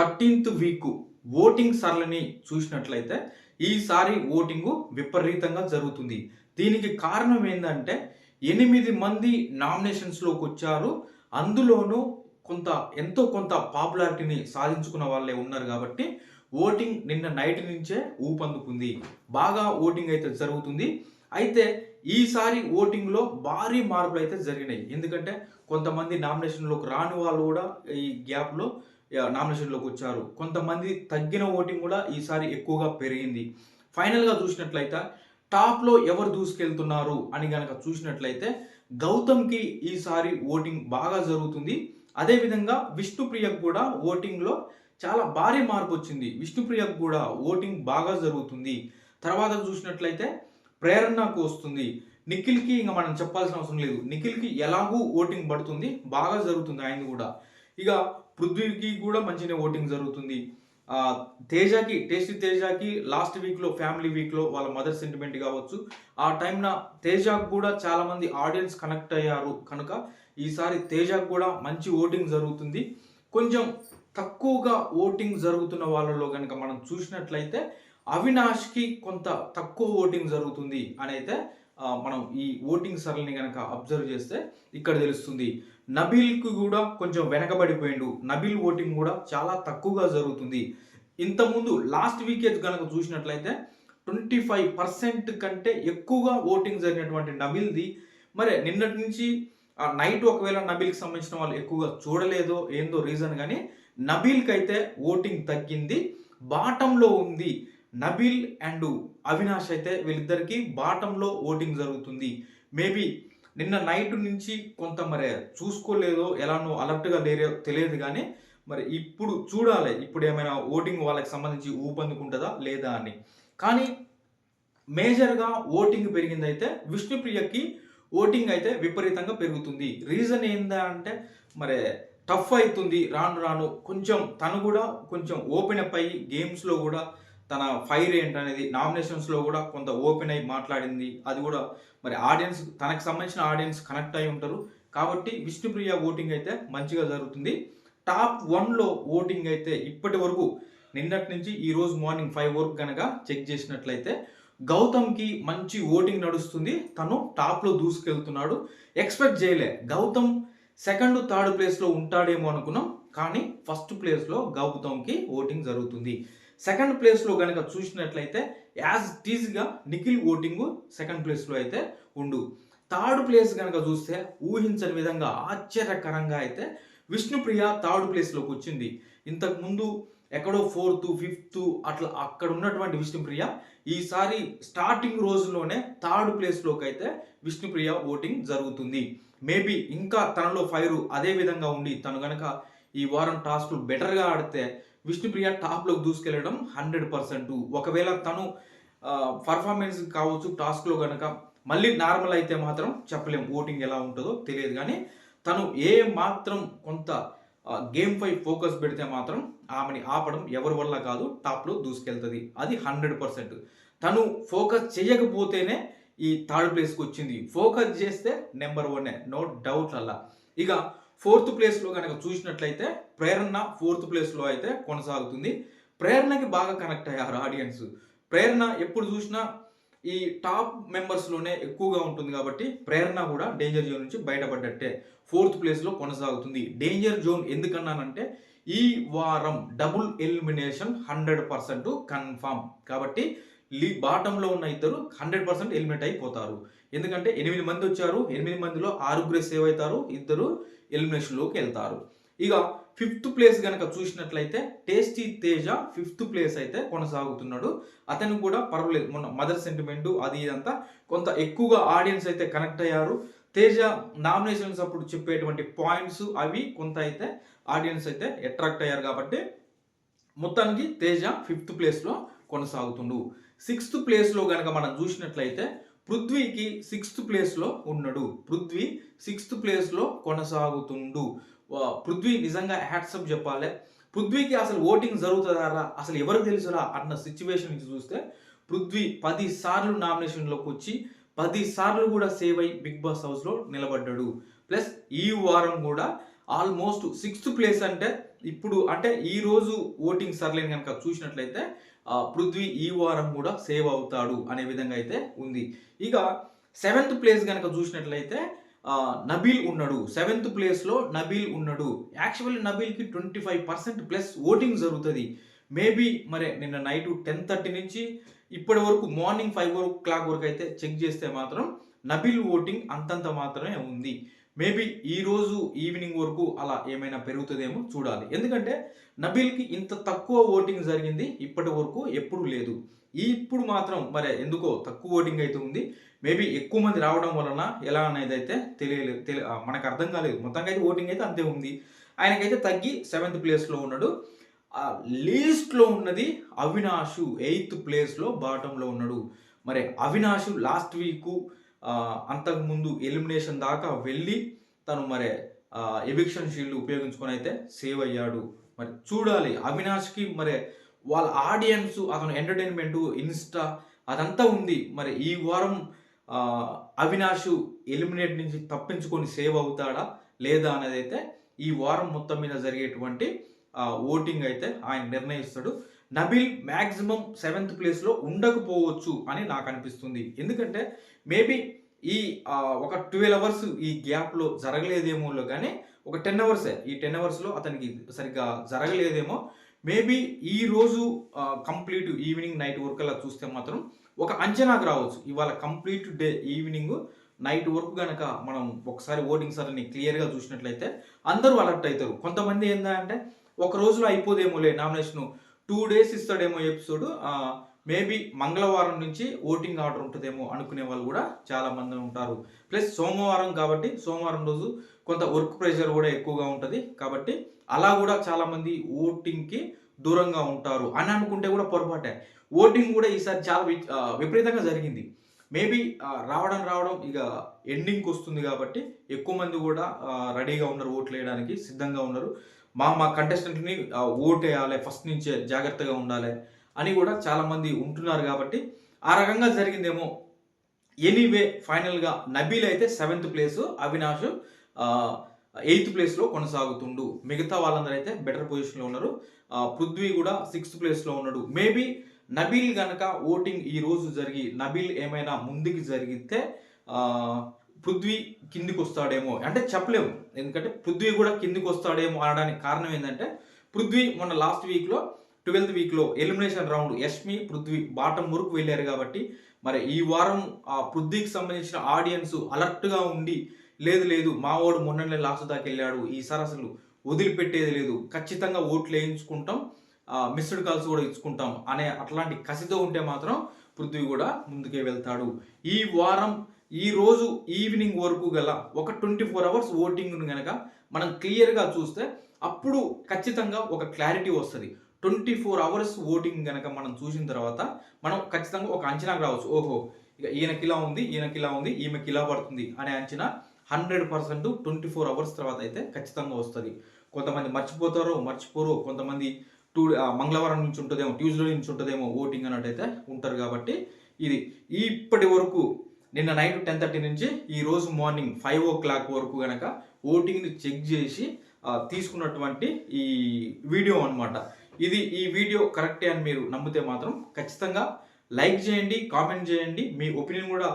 Thirteenth week voting సరళిని చూసినట్లయితే ఈసారి ఓటింగు విపరీతంగా జరుగుతుంది. దీనికి కారణం ఏంటంటే ఎనిమిది మంది నామినేషన్స్లోకి వచ్చారు. అందులోనూ కొంత ఎంతో కొంత పాపులారిటీని సాధించుకున్న వాళ్ళే ఉన్నారు కాబట్టి ఓటింగ్ నిన్న నైట్ నుంచే ఊపందుకుంది. బాగా ఓటింగ్ అయితే జరుగుతుంది. అయితే ఈసారి ఓటింగ్లో భారీ మార్పులు అయితే జరిగినాయి. ఎందుకంటే కొంతమంది నామినేషన్లోకి రాని వాళ్ళు కూడా ఈ గ్యాప్లో నామినేషన్లోకి వచ్చారు. కొంతమంది తగ్గిన ఓటింగ్ కూడా ఈసారి ఎక్కువగా పెరిగింది. ఫైనల్గా చూసినట్లయితే టాప్లో ఎవరు దూసుకెళ్తున్నారు అని కనుక చూసినట్లయితే గౌతమ్కి ఈసారి ఓటింగ్ బాగా జరుగుతుంది. అదేవిధంగా విష్ణుప్రియకు కూడా ఓటింగ్లో చాలా భారీ మార్పు వచ్చింది. విష్ణుప్రియకు కూడా ఓటింగ్ బాగా జరుగుతుంది. తర్వాత చూసినట్లయితే ప్రేరణకు వస్తుంది. నిఖిల్కి ఇంకా మనం చెప్పాల్సిన అవసరం లేదు. నిఖిల్కి ఎలాగూ ఓటింగ్ పడుతుంది బాగా జరుగుతుంది ఆయన కూడా. ఇక పృథ్వీకి కూడా మంచిగా ఓటింగ్ జరుగుతుంది. తేజకి టేస్టీ తేజకి లాస్ట్ వీక్లో ఫ్యామిలీ వీక్లో వాళ్ళ మదర్ సెంటిమెంట్ కావచ్చు. ఆ టైంన తేజకు కూడా చాలామంది ఆడియన్స్ కనెక్ట్ అయ్యారు కనుక ఈసారి తేజకు కూడా మంచి ఓటింగ్ జరుగుతుంది. కొంచెం తక్కువగా ఓటింగ్ జరుగుతున్న వాళ్ళలో కనుక మనం చూసినట్లయితే అవినాష్కి కొంత తక్కువ ఓటింగ్ జరుగుతుంది అని అయితే మనం ఈ ఓటింగ్ సరళిని కనుక అబ్జర్వ్ చేస్తే ఇక్కడ తెలుస్తుంది. నబీల్కి కూడా కొంచెం వెనకబడిపోయిండు. నబీల్ ఓటింగ్ కూడా చాలా తక్కువగా జరుగుతుంది. ఇంతకుముందు లాస్ట్ వీకే కనుక చూసినట్లయితే ట్వంటీ ఫైవ్ పర్సెంట్ కంటే ఎక్కువగా ఓటింగ్ జరిగినటువంటి నబిల్ది. మరి నిన్నటి నుంచి ఆ నైట్ ఒకవేళ నబీల్కి సంబంధించిన వాళ్ళు ఎక్కువగా చూడలేదో ఏందో రీజన్ కానీ నబీల్కి అయితే ఓటింగ్ తగ్గింది. బాటంలో ఉంది నబీల్ అండ్ అవినాష్ అయితే వీళ్ళిద్దరికీ బాటంలో ఓటింగ్ జరుగుతుంది. మేబీ నిన్న నైట్ నుంచి కొంత మరి చూసుకోలేదో ఎలానో అలర్ట్గా లేరో తెలియదు కానీ మరి ఇప్పుడు చూడాలి. ఇప్పుడు ఏమైనా ఓటింగ్ వాళ్ళకి సంబంధించి ఊపందుకుంటుందా లేదా అని. కానీ మేజర్గా ఓటింగ్ పెరిగిందైతే విష్ణుప్రియకి ఓటింగ్ అయితే విపరీతంగా పెరుగుతుంది. రీజన్ ఏందా అంటే మరి టఫ్ అవుతుంది రాను రాను. కొంచెం తను కూడా కొంచెం ఓపెన్ అప్ అయ్యి గేమ్స్లో కూడా తన ఫైర్ ఏంటనేది నామినేషన్స్లో కూడా కొంత ఓపెన్ అయి మాట్లాడింది. అది కూడా మరి ఆడియన్స్ తనకు సంబంధించిన ఆడియన్స్ కనెక్ట్ అయి ఉంటారు. కాబట్టి విష్ణుప్రియ ఓటింగ్ అయితే మంచిగా జరుగుతుంది. టాప్ వన్లో ఓటింగ్ అయితే ఇప్పటి వరకు నిన్నటి నుంచి ఈ రోజు మార్నింగ్ ఫైవ్ వరకు కనుక చెక్ చేసినట్లయితే గౌతమ్కి మంచి ఓటింగ్ నడుస్తుంది. తను టాప్లో దూసుకెళ్తున్నాడు. ఎక్స్పెక్ట్ చేయలే. గౌతమ్ సెకండ్ థర్డ్ ప్లేస్లో ఉంటాడేమో అనుకున్నాం. కానీ ఫస్ట్ ప్లేస్లో గౌతమ్కి ఓటింగ్ జరుగుతుంది. సెకండ్ ప్లేస్లో కనుక చూసినట్లయితే యాజ్ టీజ్గా నిఖిల్ ఓటింగ్ సెకండ్ ప్లేస్లో అయితే ఉండు. థర్డ్ ప్లేస్ కనుక చూస్తే ఊహించని విధంగా ఆశ్చర్యకరంగా అయితే విష్ణుప్రియ థర్డ్ ప్లేస్లోకి వచ్చింది. ఇంతకుముందు ఎక్కడో ఫోర్త్ ఫిఫ్త్ అట్లా అక్కడ ఉన్నటువంటి విష్ణుప్రియ ఈసారి స్టార్టింగ్ రోజులోనే థర్డ్ ప్లేస్లోకి అయితే విష్ణుప్రియ ఓటింగ్ జరుగుతుంది. మేబీ ఇంకా తనలో ఫైరు అదే విధంగా ఉండి తను కనుక ఈ వారం టాస్క్లు బెటర్గా ఆడితే విష్ణుప్రియ టాప్లోకి దూసుకెళ్ళడం హండ్రెడ్ పర్సెంట్ ఒకవేళ తను పర్ఫార్మెన్స్ కావచ్చు టాస్క్లో కనుక మళ్ళీ నార్మల్ అయితే మాత్రం చెప్పలేం ఓటింగ్ ఎలా ఉంటుందో తెలియదు కానీ తను ఏ మాత్రం కొంత గేమ్ పై ఫోకస్ పెడితే మాత్రం ఆమెని ఆపడం ఎవరి వల్ల కాదు టాప్లో దూసుకెళ్తుంది. అది హండ్రెడ్ పర్సెంట్ తను ఫోకస్ చేయకపోతేనే ఈ థర్డ్ ప్లేస్కి వచ్చింది. ఫోకస్ చేస్తే నెంబర్ వన్ నో డౌట్ అలా ఇక ఫోర్త్ ప్లేస్లో కనుక చూసినట్లయితే ప్రేరణ ఫోర్త్ ప్లేస్లో అయితే కొనసాగుతుంది. ప్రేరణకి బాగా కనెక్ట్ అయ్యారు ఆడియన్స్. ప్రేరణ ఎప్పుడు చూసినా ఈ టాప్ మెంబర్స్లోనే ఎక్కువగా ఉంటుంది కాబట్టి ప్రేరణ కూడా డేంజర్ జోన్ నుంచి బయటపడ్డట్టే ఫోర్త్ ప్లేస్లో కొనసాగుతుంది. డేంజర్ జోన్ ఎందుకన్నానంటే ఈ వారం double elimination hundred percent confirm కాబట్టి లీ బాటంలో ఉన్న ఇద్దరు హండ్రెడ్ పర్సెంట్ ఎలిమినేట్ అయిపోతారు. ఎందుకంటే ఎనిమిది మంది వచ్చారు ఎనిమిది మందిలో ఆరుగురే సేవ్ అవుతారు. ఇద్దరు ఎలిమినేషన్లోకి వెళ్తారు. ఇక ఫిఫ్త్ ప్లేస్ కనుక చూసినట్లయితే టేస్టీ తేజ ఫిఫ్త్ ప్లేస్ అయితే కొనసాగుతున్నాడు. అతను కూడా పర్వాలేదు మొన్న మదర్ సెంటిమెంట్ అది ఇదంతా కొంత ఎక్కువగా ఆడియన్స్ అయితే కనెక్ట్ అయ్యారు. తేజ నామినేషన్స్ అప్పుడు చెప్పేటువంటి పాయింట్స్ అవి కొంత అయితే ఆడియన్స్ అయితే అట్రాక్ట్ అయ్యారు కాబట్టి మొత్తానికి తేజ ఫిఫ్త్ ప్లేస్లో కొనసాగుతుండు. సిక్స్త్ ప్లేస్లో కనుక మనం చూసినట్లయితే పృథ్వీకి సిక్స్త్ ప్లేస్లో ఉన్నాడు. పృథ్వీ సిక్స్త్ ప్లేస్లో కొనసాగుతుండు. పృథ్వీ నిజంగా హ్యాట్సప్ చెప్పాలి. పృథ్వీకి అసలు ఓటింగ్ జరుగుతుందా అసలు ఎవరికి తెలుసురా అన్న సిచ్యువేషన్ నుంచి చూస్తే పృథ్వీ పది సార్లు నామినేషన్లోకి వచ్చి పది సార్లు కూడా సేవ్ అయి బిగ్ బాస్ హౌస్లో నిలబడ్డాడు. ప్లస్ ఈ వారం కూడా ఆల్మోస్ట్ సిక్స్త్ ప్లేస్ అంటే ఇప్పుడు అంటే ఈరోజు ఓటింగ్ సర్లేని కనుక చూసినట్లయితే పృథ్వీ ఈ వారం కూడా సేవ్ అవుతాడు అనే విధంగా అయితే ఉంది. ఇక సెవెంత్ ప్లేస్ కనుక చూసినట్లయితే నబీల్ ఉన్నాడు. సెవెంత్ ప్లేస్లో నబీల్ ఉన్నాడు. Actually నబీల్కి twenty five percent plus voting జరుగుతుంది. మేబీ మరి నిన్న నైట్ టెన్ థర్టీ నుంచి ఇప్పటి వరకు మార్నింగ్ ఫైవ్ ఓ క్లాక్ వరకు అయితే చెక్ చేస్తే మాత్రం నబీల్ ఓటింగ్ అంతంత మాత్రమే ఉంది. మేబీ ఈరోజు ఈవినింగ్ వరకు అలా ఏమైనా పెరుగుతుందేమో చూడాలి. ఎందుకంటే నబీల్కి ఇంత తక్కువ ఓటింగ్ జరిగింది ఇప్పటి వరకు ఎప్పుడు లేదు. ఇప్పుడు మాత్రం మరి ఎందుకో తక్కువ ఓటింగ్ అయితే ఉంది. మేబీ ఎక్కువ మంది రావడం వలన ఎలా అనేది అయితే తెలియలేదు తెలి మనకు అర్థం కాలేదు. మొత్తంగా అయితే ఓటింగ్ అయితే అంతే ఉంది. ఆయనకైతే తగ్గి సెవెంత్ ప్లేస్లో ఉన్నాడు. లీస్ట్లో ఉన్నది అవినాషు ఎయిత్ ప్లేస్లో బాటంలో ఉన్నాడు. మరి అవినాషు లాస్ట్ వీకు అంతకుముందు ఎలిమినేషన్ దాకా వెళ్ళి తను మరి ఎవిక్షన్ షీల్డ్ ఉపయోగించుకొని అయితే సేవ్ అయ్యాడు. మరి చూడాలి అవినాష్కి మరి వాళ్ళ ఆడియన్స్ అతను ఎంటర్టైన్మెంట్ ఇన్స్టా అదంతా ఉంది. మరి ఈ వారం అవినాష్ ఎలిమినేట్ నుంచి తప్పించుకొని సేవ్ అవుతాడా లేదా అనేది అయితే ఈ వారం మొత్తం మీద జరిగేటువంటి ఓటింగ్ అయితే ఆయన నిర్ణయిస్తాడు. నబిల్ మ్యాక్సిమం సెవెంత్ ప్లేస్లో ఉండకపోవచ్చు అని నాకు అనిపిస్తుంది. ఎందుకంటే మేబీ ఈ ఒక ట్వెల్వ్ అవర్స్ ఈ గ్యాప్లో జరగలేదేమో కానీ ఒక టెన్ అవర్సే ఈ టెన్ అవర్స్లో అతనికి సరిగ్గా జరగలేదేమో. మేబీ ఈ రోజు కంప్లీట్ ఈవినింగ్ నైట్ వర్క్ అలా చూస్తే మాత్రం ఒక అంచనాకు రావచ్చు. ఇవాళ కంప్లీట్ డే ఈవినింగ్ నైట్ వరకు కనుక మనం ఒకసారి ఓటింగ్ సర్ని క్లియర్గా చూసినట్లయితే అందరూ అలర్ట్ అవుతారు. కొంతమంది ఏంటంటే ఒక రోజులో అయిపోదేమోలే నామినేషన్. టూ డేస్ ఇస్తాడేమో ఎపిసోడ్. మేబీ మంగళవారం నుంచి ఓటింగ్ ఆర్డర్ ఉంటుందేమో అనుకునే వాళ్ళు కూడా చాలామంది ఉంటారు. ప్లస్ సోమవారం కాబట్టి సోమవారం రోజు కొంత వర్క్ ప్రెషర్ కూడా ఎక్కువగా ఉంటుంది. కాబట్టి అలా కూడా చాలామంది ఓటింగ్కి దూరంగా ఉంటారు అని అనుకుంటే కూడా పొరపాటే. ఓటింగ్ కూడా ఈసారి చాలా వి- విపరీతంగా జరిగింది. మేబీ రావడం రావడం ఇక ఎండింగ్కి వస్తుంది కాబట్టి ఎక్కువ మంది కూడా రెడీగా ఉన్నారు ఓట్లు వేయడానికి సిద్ధంగా ఉన్నారు. మా మా కంటెస్టెంట్ని ఓట్ ఫస్ట్ నుంచే జాగ్రత్తగా ఉండాలి అని కూడా చాలామంది ఉంటున్నారు కాబట్టి ఆ రకంగా జరిగిందేమో. ఎనీవే ఫైనల్గా నబీల్ అయితే సెవెంత్ ప్లేస్ అవినాష్ ఎయిత్ ప్లేస్లో కొనసాగుతుండు. మిగతా వాళ్ళందరూ అయితే బెటర్ పొజిషన్లో ఉన్నారు. పృథ్వీ కూడా సిక్స్త్ ప్లేస్లో ఉన్నాడు. మేబీ నబీల్ గనక ఓటింగ్ ఈ రోజు జరిగి నబీల్ ఏమైనా ముందుకు జరిగితే పృథ్వీ కిందికి వస్తాడేమో అంటే చెప్పలేము. ఎందుకంటే పృథ్వీ కూడా కిందికి వస్తాడేమో అనడానికి కారణం ఏంటంటే పృథ్వీ మొన్న లాస్ట్ వీక్లో ట్వెల్త్ వీక్లో elimination round Yashmi Prithvi bottom వరకు వెళ్ళారు కాబట్టి మరి ఈ వారం ఆ పృథ్వీకి సంబంధించిన ఆడియన్స్ అలర్ట్గా ఉండి లేదు లేదు మావాడు మొన్ననే లాస్ట్ దాకా వెళ్ళాడు ఈసారి అసలు వదిలిపెట్టేది లేదు ఖచ్చితంగా ఓట్లు వేయించుకుంటాం మిస్డ్ కాల్స్ కూడా ఇచ్చుకుంటాం అనే అట్లాంటి కసితో ఉంటే మాత్రం పృథ్వీ కూడా ముందుకే వెళ్తాడు. ఈ వారం ఈ రోజు ఈవినింగ్ వరకు గల ఒక ట్వంటీ ఫోర్ అవర్స్ ఓటింగ్ను కనుక మనం క్లియర్గా చూస్తే అప్పుడు ఖచ్చితంగా ఒక క్లారిటీ వస్తుంది. ట్వంటీ ఫోర్ అవర్స్ ఓటింగ్ కనుక మనం చూసిన తర్వాత మనం ఖచ్చితంగా ఒక అంచనాకు రావచ్చు. ఓహో ఇక ఈయనకి ఇలా ఉంది ఈయనకి ఇలా ఉంది ఈమెకి ఇలా పడుతుంది అనే అంచనా hundred percent twenty four hours తర్వాత అయితే ఖచ్చితంగా వస్తుంది. కొంతమంది మర్చిపోతారో మర్చిపోరో. కొంతమంది టూ మంగళవారం నుంచి ఉంటుందేమో ట్యూస్డే నుంచి ఉంటుందేమో ఓటింగ్ అన్నట్టయితే ఉంటారు కాబట్టి ఇది ఇప్పటి వరకు నిన్న నైట్ టెన్ థర్టీ నుంచి ఈ రోజు మార్నింగ్ ఫైవ్ ఓ క్లాక్ వరకు కనుక ఓటింగ్ని చెక్ చేసి తీసుకున్నటువంటి ఈ వీడియో అనమాట ఇది ఈ వీడియో కరెక్టే అని మీరు నమ్మితే మాత్రం ఖచ్చితంగా లైక్ చేయండి కామెంట్ చేయండి మీ ఒపీనియన్ కూడా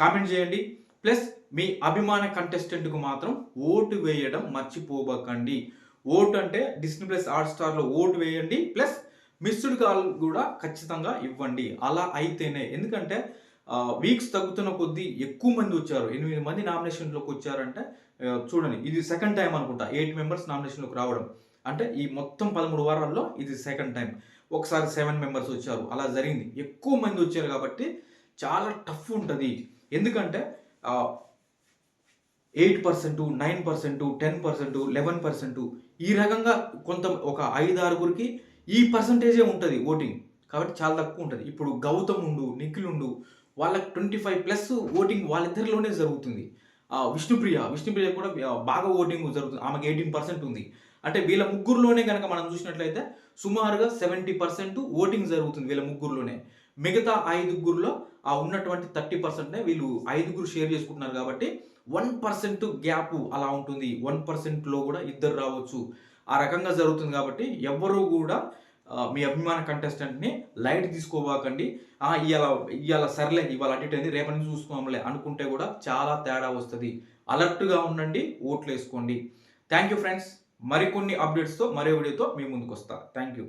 కామెంట్ చేయండి. ప్లస్ మీ అభిమాన కంటెస్టెంట్కు మాత్రం ఓటు వేయడం మర్చిపోబకండి. ఓటు అంటే డిస్నీ ప్లస్ హాట్ స్టార్లో ఓటు వేయండి. ప్లస్ మిస్డ్ కాల్ కూడా ఖచ్చితంగా ఇవ్వండి. అలా అయితేనే. ఎందుకంటే వీక్స్ తగ్గుతున్న కొద్దీ ఎక్కువ మంది వచ్చారు. ఎనిమిది మంది నామినేషన్లోకి వచ్చారంటే చూడండి ఇది సెకండ్ టైం అనుకుంటా. ఎయిట్ మెంబర్స్ నామినేషన్లోకి రావడం. అంటే ఈ మొత్తం పదమూడు వారాల్లో ఇది సెకండ్ టైం ఒకసారి సెవెన్ మెంబర్స్ వచ్చారు. అలా జరిగింది. ఎక్కువ మంది వచ్చారు కాబట్టి చాలా టఫ్ ఉంటుంది. ఎందుకంటే eight percent nine percent ten percent eleven percent ఈ రకంగా కొంత ఒక ఐదు ఆరుగురికి ఈ పర్సంటేజే ఉంటుంది ఓటింగ్ కాబట్టి చాలా తక్కువ ఉంటుంది. ఇప్పుడు గౌతమ్ ఉండు నిఖిల్ ఉండు వాళ్ళకి ట్వంటీ ఫైవ్ ప్లస్ ఓటింగ్ వాళ్ళిద్దరిలోనే జరుగుతుంది. ఆ, విష్ణుప్రియ విష్ణుప్రియ కూడా బాగా ఓటింగ్ జరుగుతుంది. ఆమెకి ఎయిటీన్ పర్సెంట్ ఉంది. అంటే వీళ్ళ ముగ్గురులోనే కనుక మనం చూసినట్లయితే సుమారుగా సెవెంటీ పర్సెంట్ ఓటింగ్ జరుగుతుంది వీళ్ళ ముగ్గురులోనే. మిగతా ఐదుగురులో ఆ ఉన్నటువంటి థర్టీ పర్సెంట్నే వీళ్ళు ఐదుగురు షేర్ చేసుకుంటున్నారు కాబట్టి వన్ పర్సెంట్ గ్యాప్ అలా ఉంటుంది. వన్ పర్సెంట్లో కూడా ఇద్దరు రావచ్చు. ఆ రకంగా జరుగుతుంది కాబట్టి ఎవ్వరూ కూడా మీ అభిమాన కంటెస్టెంట్ని లైట్ తీసుకోబాకండి. ఇవాళ ఇవాళ సర్లే ఇవాళ అటు అయింది రేపటి నుంచి చూసుకోమలే అనుకుంటే కూడా చాలా తేడా వస్తుంది. అలర్ట్గా ఉండండి ఓట్లు వేసుకోండి. థ్యాంక్ యూ ఫ్రెండ్స్ మరికొన్ని అప్డేట్స్తో మరో వీడియోతో మీ ముందుకు వస్తా థ్యాంక్ యూ